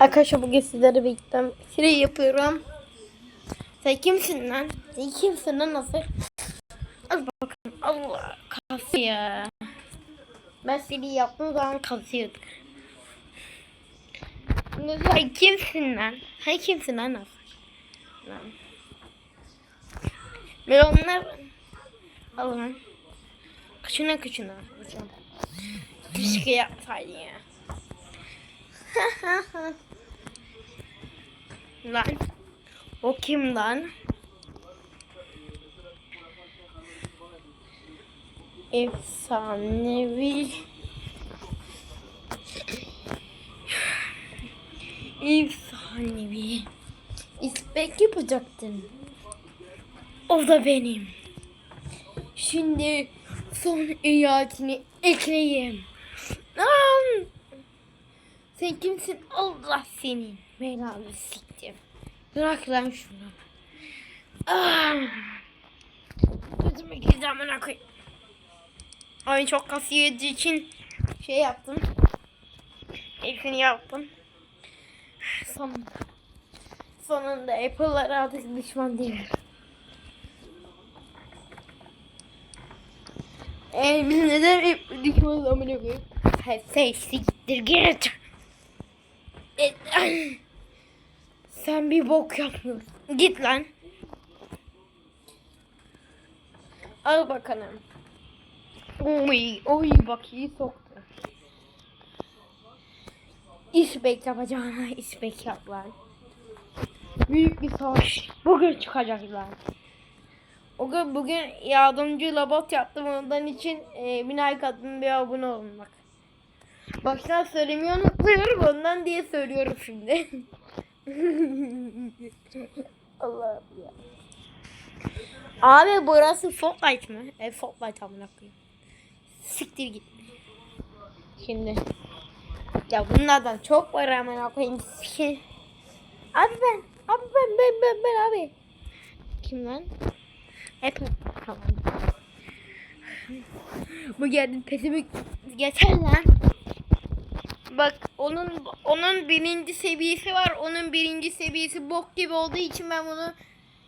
Arkadaşlar bugün sizlere birlikte şey yapıyorum. Sen kimsin lan? Sen kimsin lan nasıl? Al bakalım. Allah kasıyor ya. Ben seni yaptığım zaman kasıyorduk. Sen kimsin lan? Sen kimsin lan nasıl? Lan. Ben onlar... Al lan. Kıçına kıçına. Hocam. Keşke yapsaydın ya. Lan. O kim lan? Efsanevi. Efsanevi. İspek yapacaktın. O da benim. Şimdi son iadini ekleyeyim. Lan! Sen kimsin? Allah senin. Belanı siktim. Bırak lan şunu. Ah! Gözüme girdi amına koy. Ay çok kasıyor için şey yaptım. Hepsini yaptım. Son, sonunda Apple'lar artık düşman değil. Eee biz neden hep düşmanız amına koyayım? Hayır sen siktir git. E, Sen bir bok yapmıyorsun. Git lan. Al bakalım. Oy, oy bak iyi soktu. İspek yapacağına ispek yap lan. Büyük bir savaş. Bugün çıkacaklar. O gün bugün yardımcı robot yaptım ondan için e, like attım bir abone olun bak. Baştan söylemeyi unutuyorum ondan diye söylüyorum şimdi. Allah'ım ya. Abi burası Fortnite mı? E Fortnite amına koyayım. Siktir git. Şimdi. Ya bunlardan çok var amına koyayım. Abi ben. Abi ben ben ben ben abi. Kim lan? Hep tamam. Bu geldi pesimi yeter lan. Bak onun onun birinci seviyesi var. Onun birinci seviyesi bok gibi olduğu için ben bunu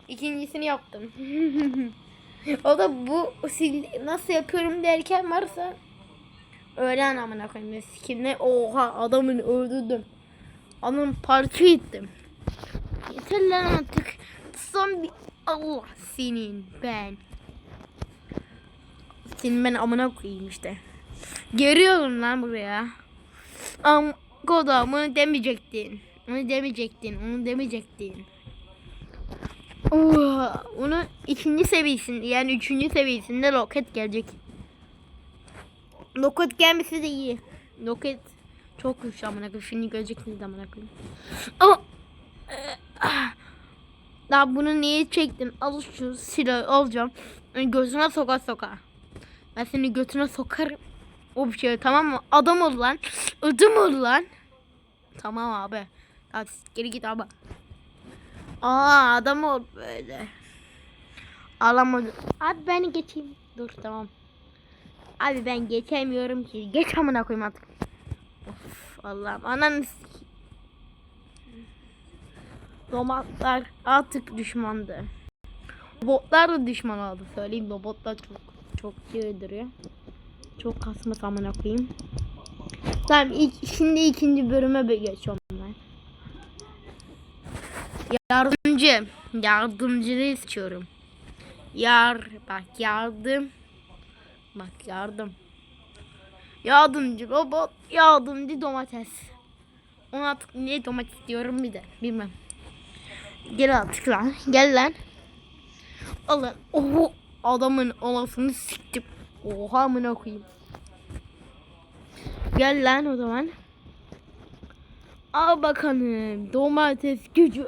ikincisini yaptım. o da bu nasıl yapıyorum derken varsa öyle anlamına koyayım. Sikimle oha adamın öldürdüm. Adamın parça ettim. Yeter lan artık. Son bir Allah senin ben. Senin ben amına koyayım işte. Geliyorum lan buraya. Am Goda bunu demeyecektin. Onu demeyecektin. Onu demeyecektin. Oh, onun ikinci seviyesinde yani üçüncü seviyesinde roket gelecek. Roket gelmesi de iyi. Roket çok güçlü amına koyayım. Şimdi göreceksiniz amına koyayım. Ama daha bunu niye çektim? Al şu silahı alacağım. Gözüne soka soka. Ben seni götüne sokarım. O bir şey tamam mı? Adam ol lan. Ödüm ol lan. Tamam abi. Hadi geri git abi. Aa adam ol böyle. Alamadım. Abi ben geçeyim. Dur tamam. Abi ben geçemiyorum ki. Geç amına koyayım artık. Of Allah'ım. Ananı Domatlar artık düşmandı. Botlar da düşman oldu söyleyeyim. Robotlar çok çok şey duruyor. Çok kasma amına koyayım. Tamam ilk, şimdi ikinci bölüme geçiyorum ben. Yardımcı. Yardımcıyı seçiyorum. Yar bak yardım. Bak yardım. Yardımcı robot, yardımcı domates. Onu artık niye domates diyorum bir de bilmem. Gel artık lan. Gel lan. Alın. Oho adamın anasını siktim. Oha amına koyayım. Gel lan o zaman. Al bakalım domates gücü.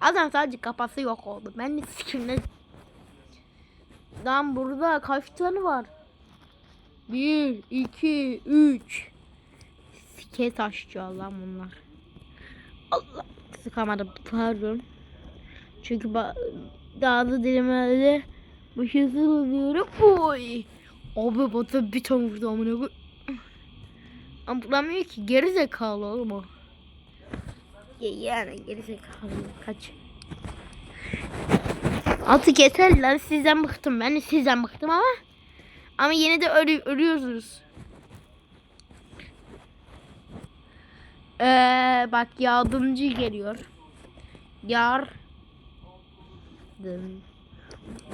Adam sadece kafası yok oldu. Ben de sikimle. Lan burada kaç tane var? Bir, iki, üç. Sike taşıyor lan bunlar. Allah sıkamadım pardon. Çünkü ba- daha da dilimlerde bu şey diyorum. Oy. Abi bana bir tane vurdu amına koy. Ama bulamıyor ki geri zekalı oğlum o. Yani gerizekalı kaç. Artık yeter lan sizden bıktım ben de sizden bıktım ama ama yine de ölü, ölüyoruz. Ee, bak yardımcı geliyor. Yardım.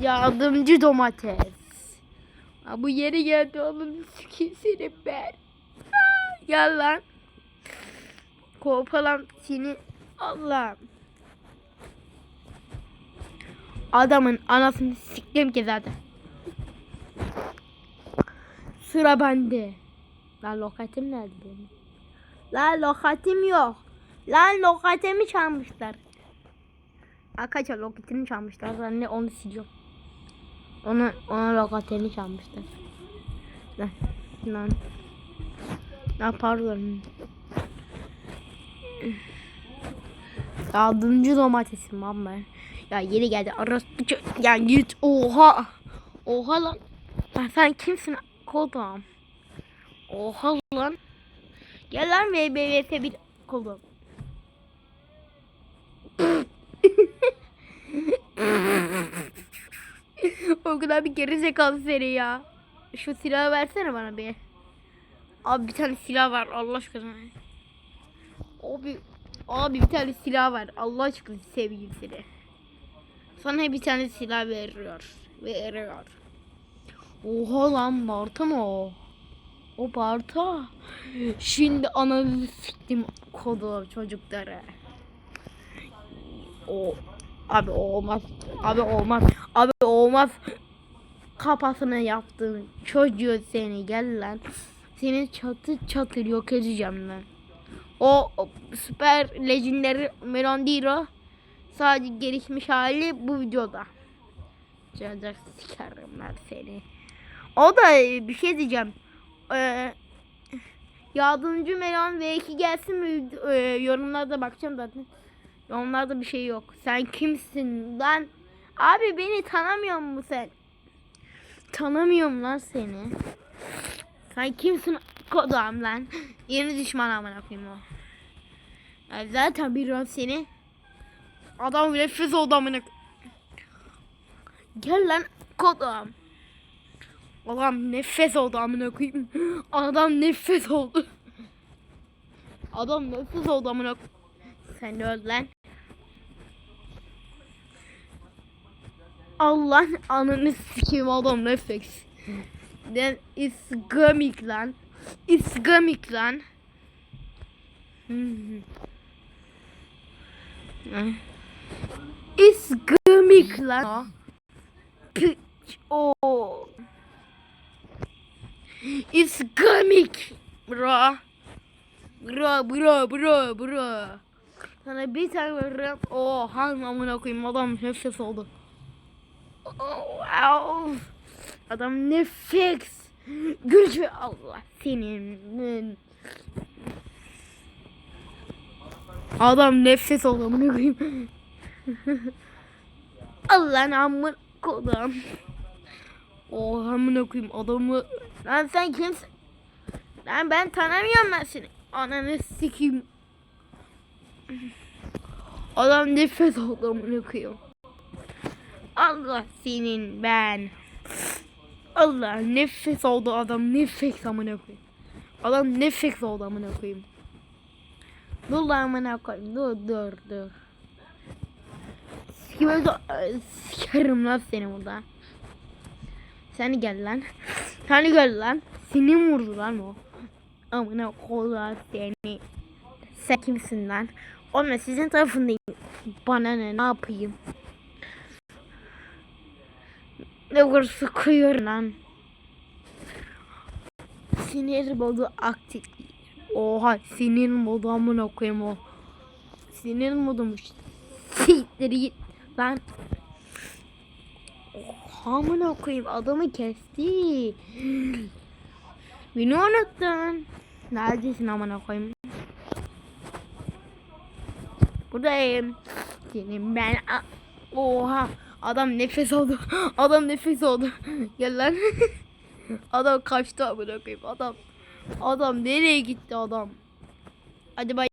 Yardımcı domates. Ha, bu yeri geldi oğlum seni ben. Aa, Gel lan. Kopalan seni Allah'ım. Adamın anasını siktim ki zaten. Sıra bende. Lan lokatim nerede benim? Lan lokatim yok. Lan lokatimi çalmışlar. Arkadaşlar lokatini çalmışlar. Ben de onu siliyorum. Onu, ona lokatini çalmışlar. Lan. Lan. Ya pardon. Yardımcı domatesim ben. Ya yeni geldi. Arası ya git. Oha. Oha lan. Lan sen kimsin? Kodum. Oha lan. Gel lan VBVT bir kodum. Kadar bir gerizekalı seni ya. Şu silahı versene bana bir. Abi bir tane silah var Allah aşkına. Abi abi bir tane silah var. Allah aşkına seveyim seni. Sana bir tane silah veriyor. Veriyor. Oha lan Barta mı o? O Barta. Şimdi ananı siktim kodu çocukları. O abi olmaz. Abi olmaz. Abi olmaz. Kafasına yaptığın çocuğu seni gel lan. Seni çatı çatır yok edeceğim lan. O, o süper legendary Melondiro sadece gelişmiş hali bu videoda. Cancak sikerim ben seni. O da e, bir şey diyeceğim. Ee, yardımcı Melon V2 gelsin mi? Ee, yorumlarda bakacağım zaten. Yorumlarda bir şey yok. Sen kimsin lan? Abi beni tanımıyor musun sen? Tanımıyorum lan seni. Sen kimsin kodum lan? Yeni düşman amına koyayım o. Ya zaten biliyorum seni. Adam nefes oldu amına. Gel lan kodum. Adam nefes oldu amına koyayım. Adam nefes oldu. Adam nefes oldu amına. Sen öl lan. Allah ananı sikeyim adam. Then it's gummy lan. It's gummy lan. Hmm. It's gummy lan. Piç. It's gummy. Bro. Bro bro bro bro. Sana bir tane veririm. Oha amına koyayım adam nefes oldu. Oh, wow. Adam nefes. Gücü Allah senin. Adam nefes oldu amına koyayım. Allah'ın amına kodum. Oha amına koyayım adamı. Lan sen kimsin? Lan ben tanımıyorum ben seni. Ananı sikeyim. Adam nefes oldu amına koyayım. Allah senin ben. Allah nefes oldu adam nefes amına koyayım. Adam nefes oldu amına koyayım. Dur lan amına koyayım dur dur dur. Sikime sikerim lan seni burada. Sen gel lan. Sen gel lan. Seni vurdu lan o? Amına koyayım seni. Sen kimsin lan? Oğlum sizin tarafındayım. Bana ne ne yapayım? Kadar sıkıyor lan. Sinir modu aktif. Oha sinir modu amına koyayım o. Sinir modumuş. Siktir git lan. Oha amına koyayım adamı kesti. Beni unuttun. Neredesin amına koyayım? Buradayım. Senin ben Oha adam nefes oldu. Adam nefes oldu. Gel lan. adam kaçtı amına koyayım adam. Adam nereye gitti adam? Hadi bay.